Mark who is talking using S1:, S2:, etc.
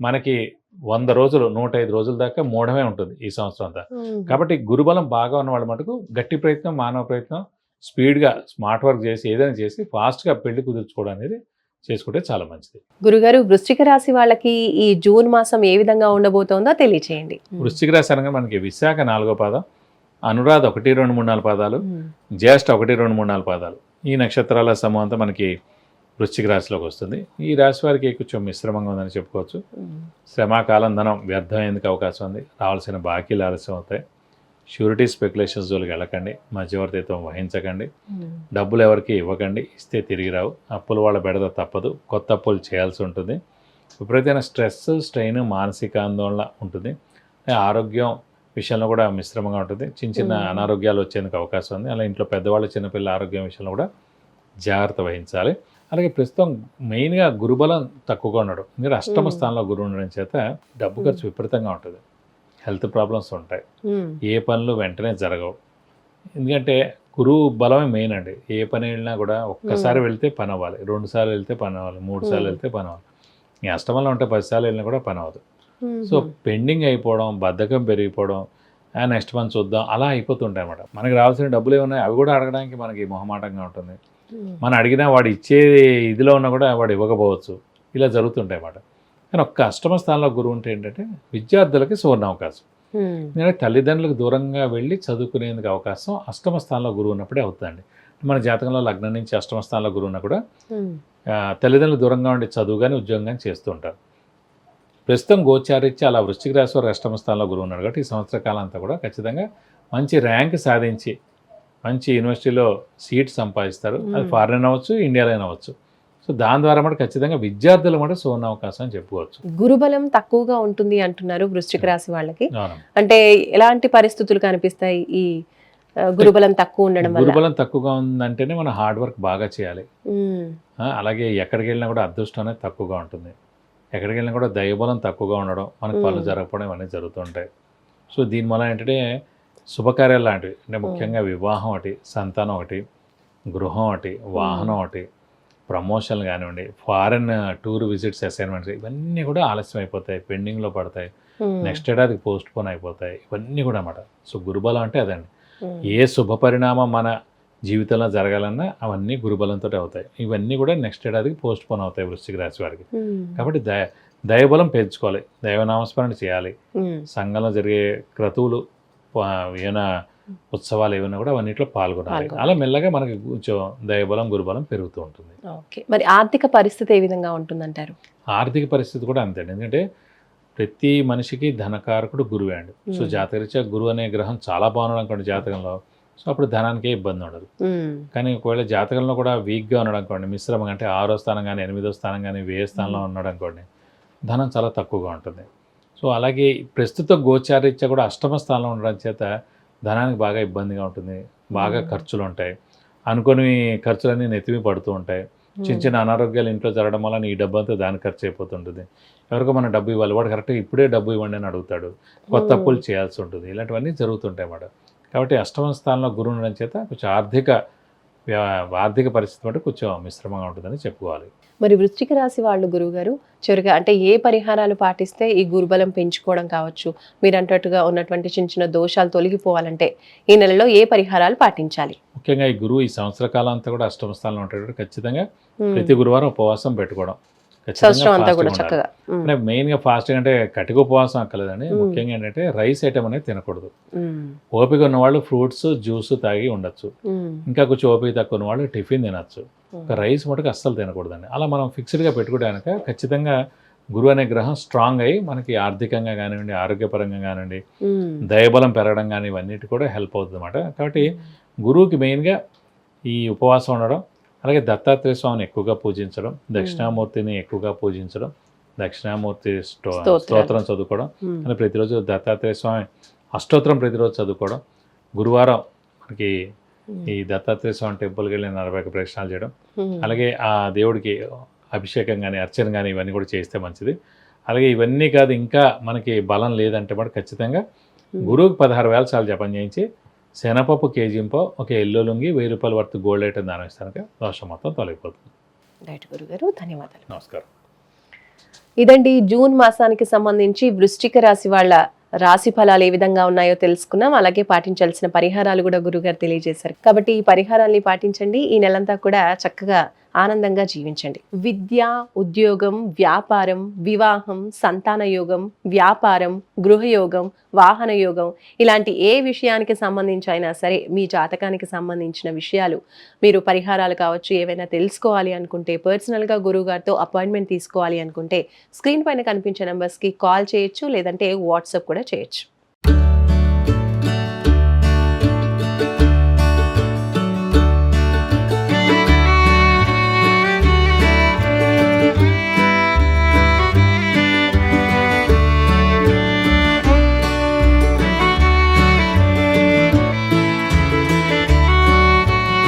S1: మనకి వంద రోజులు నూట ఐదు రోజుల దాకా మూఢమే ఉంటుంది ఈ సంవత్సరం అంతా. కాబట్టి గురుబలం బాగా ఉన్న వాళ్ళ మటుకు గట్టి ప్రయత్నం మానవ ప్రయత్నం స్పీడ్గా స్మార్ట్ వర్క్ చేసి ఏదైనా చేసి ఫాస్ట్గా పెళ్ళి కుదుర్చుకోవడం అనేది చేసుకుంటే చాలా మంచిది.
S2: గురుగారు వృశ్చిక రాశి వాళ్ళకి ఈ జూన్ మాసం ఏ విధంగా ఉండబోతోందో తెలియచేయండి.
S1: వృశ్చిక రాశి అనగా మనకి విశాఖ నాలుగో పాదం అనురాధ ఒకటి రెండు మూడు నాలుగు పాదాలు జ్యేష్ఠ ఒకటి రెండు మూడు నాలుగు పాదాలు. ఈ నక్షత్రాల సమూహం అంతా మనకి వృశ్చిక రాశిలోకి వస్తుంది. ఈ రాశి వారికి కొంచెం మిశ్రమంగా ఉందని చెప్పుకోవచ్చు. శ్రమాకాలం ధనం వ్యర్థమయ్యేందుకు అవకాశం ఉంది. రావాల్సిన బాకీలు ఆలస్యం అవుతాయి. షూరిటీ స్పెక్యులేషన్స్ జోలికి వెళ్ళకండి. మధ్యవర్తిత్వం వహించకండి.
S2: ఉమ్,
S1: డబ్బులు ఎవరికి ఇవ్వకండి. ఇస్తే తిరిగి రావు. అప్పులు వాళ్ళ బెడద తప్పదు. కొత్త అప్పులు చేయాల్సి ఉంటుంది. విపరీతమైన స్ట్రెస్ స్ట్రెయిన్ మానసిక ఆందోళన ఉంటుంది. ఆరోగ్యం విషయంలో కూడా మిశ్రమంగా ఉంటుంది. చిన్న చిన్న
S2: మ్మ్.
S1: అనారోగ్యాలు వచ్చేందుకు అవకాశం ఉంది. అలా ఇంట్లో పెద్దవాళ్ళు చిన్నపిల్లల ఆరోగ్యం విషయంలో కూడా జాగ్రత్త వహించాలి. అలాగే ప్రస్తుతం మెయిన్గా గురుబలం తక్కువగా ఉండడం. ఎందుకంటే అష్టమ. స్థానంలో గురువు ఉండడం చేత డబ్బు ఖర్చు విపరీతంగా ఉంటుంది. హెల్త్ ప్రాబ్లమ్స్ ఉంటాయి. ఏ పనులు వెంటనే జరగవు. ఎందుకంటే గురువు బలమే మెయిన్ అండి. ఏ పని వెళ్ళినా కూడా ఒక్కసారి వెళ్తే పని అవ్వాలి. రెండు సార్లు వెళ్తే పని అవ్వాలి. మూడు సార్లు. వెళ్తే పని అవ్వాలి. ఈ అష్టమంలో ఉంటే పది సార్లు వెళ్ళినా కూడా పని అవ్వదు. సో పెండింగ్ అయిపోవడం బద్ధకం పెరిగిపోవడం నెక్స్ట్ మంత్ చూద్దాం. అలా అయిపోతుంటాయి అన్నమాట. మనకి రావాల్సిన డబ్బులు ఏమున్నాయి? అవి కూడా అడగడానికి మనకి మొహమాటంగా ఉంటుంది. మనం అడిగినా వాడు ఇచ్చే ఇదిలో ఉన్నా కూడా వాడు ఇవ్వకపోవచ్చు. ఇలా జరుగుతుంటాయి అన్నమాట. కానీ ఒక్క అష్టమ స్థానంలో గురువు ఉంటే ఏంటంటే విద్యార్థులకి సువర్ణ అవకాశం ఎందుకంటే తల్లిదండ్రులకు దూరంగా వెళ్ళి చదువుకునేందుకు అవకాశం అష్టమ స్థానంలో గురువు ఉన్నప్పుడే అవుతుందండి. మన జాతకంలో లగ్నం నుంచి అష్టమ స్థానంలో గురువు ఉన్నా కూడా తల్లిదండ్రులు దూరంగా ఉండి చదువు కానీ ఉద్యోగం కానీ చేస్తూ ఉంటారు. ప్రస్తుతం గోచారిచ్చి అలా వృశ్చిక రాశి వారు అష్టమ స్థానంలో గురువు ఉన్నాడు కాబట్టి ఈ సంవత్సర కాలం అంతా కూడా ఖచ్చితంగా మంచి ర్యాంక్ సాధించి మంచి యూనివర్సిటీలో సీట్ సంపాదిస్తారు. అది. ఫారెన్ అవ్వచ్చు ఇండియాలో అవ్వచ్చు. సో దాని ద్వారా కూడా ఖచ్చితంగా విద్యార్థులు కూడా సువర్ణ అవకాశం అని చెప్పుకోవచ్చు.
S2: గురుబలం తక్కువగా ఉంటుంది అంటున్నారు వృశ్చిక రాశి వాళ్ళకి. అంటే ఎలాంటి పరిస్థితులు కనిపిస్తాయి ఈ గురుబలం తక్కువ ఉండడం
S1: గురుబలం తక్కువగా ఉందంటేనే మనం హార్డ్ వర్క్ బాగా చేయాలి. అలాగే ఎక్కడికి వెళ్ళినా కూడా అదృష్టం అనేది తక్కువగా ఉంటుంది. ఎక్కడికి వెళ్ళినా కూడా దైవబలం తక్కువగా ఉండడం మనకు పనులు. జరగకపోవడం ఇవన్నీ జరుగుతుంటాయి సో దీనివల్ల ఏంటంటే శుభకార్యాలు లాంటివి. అంటే ముఖ్యంగా వివాహం ఒకటి సంతానం ఒకటి గృహం ఒకటి వాహనం ఒకటి ప్రమోషన్లు కానివ్వండి ఫారెన్ టూర్ విజిట్స్ అసైన్మెంట్స్ ఇవన్నీ కూడా ఆలస్యం అయిపోతాయి పెండింగ్లో పడతాయి. నెక్స్ట్ ఏడాదికి పోస్ట్ పోన్ అయిపోతాయి. ఇవన్నీ కూడా అన్నమాట. సో గురుబలం అంటే అదండి. ఏ శుభ పరిణామం మన జీవితంలో జరగాలన్నా అవన్నీ గురుబలంతో అవుతాయి. ఇవన్నీ కూడా నెక్స్ట్ ఏడాదికి పోస్ట్ పోన్ అవుతాయి వృశ్చిక రాశి వారికి. కాబట్టి దయ దైవబలం పెంచుకోవాలి. దైవనామస్మరణ చేయాలి. సంఘంలో జరిగే క్రతువులు ఏమైనా ఉత్సవాలు ఏమైనా కూడా అవన్నిట్లో పాల్గొనాలి. అలా మెల్లగా మనకి కొంచెం దైవబలం గురుబలం పెరుగుతూ ఉంటుంది.
S2: ఓకే. మరి ఆర్థిక పరిస్థితి ఏ విధంగా ఉంటుందంటారు?
S1: ఆర్థిక పరిస్థితి కూడా అంతే ఎందుకంటే ప్రతి మనిషికి ధనకారకుడు గురువే అండి. సో. జాతకరీత్యా గురువు అనే గ్రహం చాలా బాగున్నాడు అనుకోండి జాతకంలో. సో అప్పుడు ధనానికే ఇబ్బంది ఉండదు. కానీ ఒకవేళ జాతకంలో కూడా వీక్గా ఉన్నాడు అనుకోండి మిశ్రమంగా అంటే ఆరో స్థానం కానీ ఎనిమిదో స్థానం కానీ వ్యయ స్థానంలో ఉన్నాడు అనుకోండి ధనం చాలా తక్కువగా ఉంటుంది. సో అలాగే ప్రస్తుత గోచారీత్యా కూడా అష్టమ స్థానంలో ఉండడం చేత ధనానికి బాగా ఇబ్బందిగా ఉంటుంది బాగా. ఖర్చులు ఉంటాయి అనుకోని ఖర్చులన్నీ నెత్తిమి పడుతూ ఉంటాయి. చిన్న చిన్న అనారోగ్యాలు ఇంట్లో జరగడం వల్ల ఈ డబ్బు అంతా దానికి ఖర్చు అయిపోతుంటుంది. ఎవరికో మనం డబ్బు ఇవ్వాలి. వాడు కరెక్ట్గా ఇప్పుడే డబ్బు ఇవ్వండి అని అడుగుతాడు. కొత్త. అప్పులు చేయాల్సి ఉంటుంది. ఇలాంటివన్నీ జరుగుతుంటాయి అన్నమాట. కాబట్టి అష్టమ స్థానంలో గురువు ఉండడం చేత కొంచెం ఆర్థిక ఆర్థిక పరిస్థితి బట్టి కొంచెం మిశ్రమంగా ఉంటుందని చెప్పుకోవాలి.
S2: మరి వృశ్చిక రాశి వాళ్ళు గురువు గారు చివరిగా అంటే ఏ పరిహారాలు పాటిస్తే ఈ గురుబలం పెంచుకోవడం కావచ్చు? మీరు అంటట్టుగా ఉన్నటువంటి చిన్న చిన్న దోషాలు తొలగిపోవాలంటే ఈ నెలలో ఏ పరిహారాలు పాటించాలి?
S1: ముఖ్యంగా ఈ గురువు ఈ సంవత్సర కాలం అంతా కూడా అష్టమ స్థానంలో ఉంటాడు. ఖచ్చితంగా ప్రతి గురువారం ఉపవాసం పెట్టుకోవడం.
S2: సంవత్సరం అంతా
S1: fasting
S2: కూడా
S1: ఉండాలి.
S2: చక్కగా. ఉమ్,
S1: అంటే మెయిన్గా ఫాస్టింగ్ అంటే కటిక ఉపవాసం అక్కర్లేదండి.
S2: మ్మ్.
S1: ముఖ్యంగా ఏంటంటే రైస్ ఐటమ్ అనేది తినకూడదు. ఓపిక ఉన్నవాళ్ళు ఫ్రూట్స్ జ్యూస్ తాగి ఉండొచ్చు. ఇంకా కొంచెం ఓపిక తక్కువ ఉన్నవాళ్ళు టిఫిన్ తినచ్చు. రైస్ మటుకు అస్సలు తినకూడదండి. అలా మనం ఫిక్స్డ్గా పెట్టుకోవడానికి ఖచ్చితంగా గురువు అనే గ్రహం స్ట్రాంగ్ అయ్యి మనకి ఆర్థికంగా కానివ్వండి ఆరోగ్యపరంగా కానివ్వండి దయబలం పెరగడం కానీ ఇవన్నిటి కూడా హెల్ప్ అవుతుంది అనమాట కాబట్టి గురువుకి మెయిన్గా ఈ ఉపవాసం ఉండడం అలాగే దత్తాత్రేయ స్వామిని ఎక్కువగా పూజించడం దక్షిణామూర్తిని ఎక్కువగా పూజించడం దక్షిణామూర్తి. స్తోత్రం చదువుకోవడం అని ప్రతిరోజు దత్తాత్రేయ స్వామి అష్టోత్తరం ప్రతిరోజు చదువుకోవడం. గురువారం మనకి ఈ దత్తాత్రేయ స్వామి టెంపుల్కి వెళ్ళి నలభై ఒక్క ప్రదక్షిణాలు చేయడం. అలాగే ఆ దేవుడికి అభిషేకం కానీ అర్చన కానీ ఇవన్నీ కూడా చేస్తే మంచిది. అలాగే ఇవన్నీ కాదు ఇంకా మనకి బలం లేదంటే కూడా ఖచ్చితంగా. గురువుకి పదహారు వేల సార్లు జపం చేయించి శనపప్పు కేజీంపో ఒక ఎల్లో లుంగి వెయ్యి రూపాయల వర్త్ గోల్డ్ ఐటమ్ దానం దోషం మొత్తం తొలగిపోతుంది.
S2: రైట్ గురుగారు ధన్యవాదాలు.
S1: నమస్కారం.
S2: ఇదండి జూన్ మాసానికి సంబంధించి వృశ్చిక రాశి వాళ్ళ రాశి ఫలాలు ఏ విధంగా ఉన్నాయో తెలుసుకున్నాం. అలాగే పాటించాల్సిన పరిహారాలు కూడా గురుగారు తెలియజేశారు. కాబట్టి ఈ పరిహారాల్ని పాటించండి. ఈ నెలంతా కూడా చక్కగా ఆనందంగా జీవించండి. విద్య ఉద్యోగం వ్యాపారం వివాహం సంతాన యోగం వ్యాపారం గృహయోగం వాహన యోగం ఇలాంటి ఏ విషయానికి సంబంధించి అయినా సరే మీ జాతకానికి సంబంధించిన విషయాలు మీరు పరిహారాలు కావచ్చు ఏవైనా తెలుసుకోవాలి అనుకుంటే పర్సనల్గా గురువుగారితో అపాయింట్మెంట్ తీసుకోవాలి అనుకుంటే స్క్రీన్ పైన కనిపించే నెంబర్స్కి కాల్ చేయొచ్చు లేదంటే వాట్సాప్ కూడా చేయొచ్చు.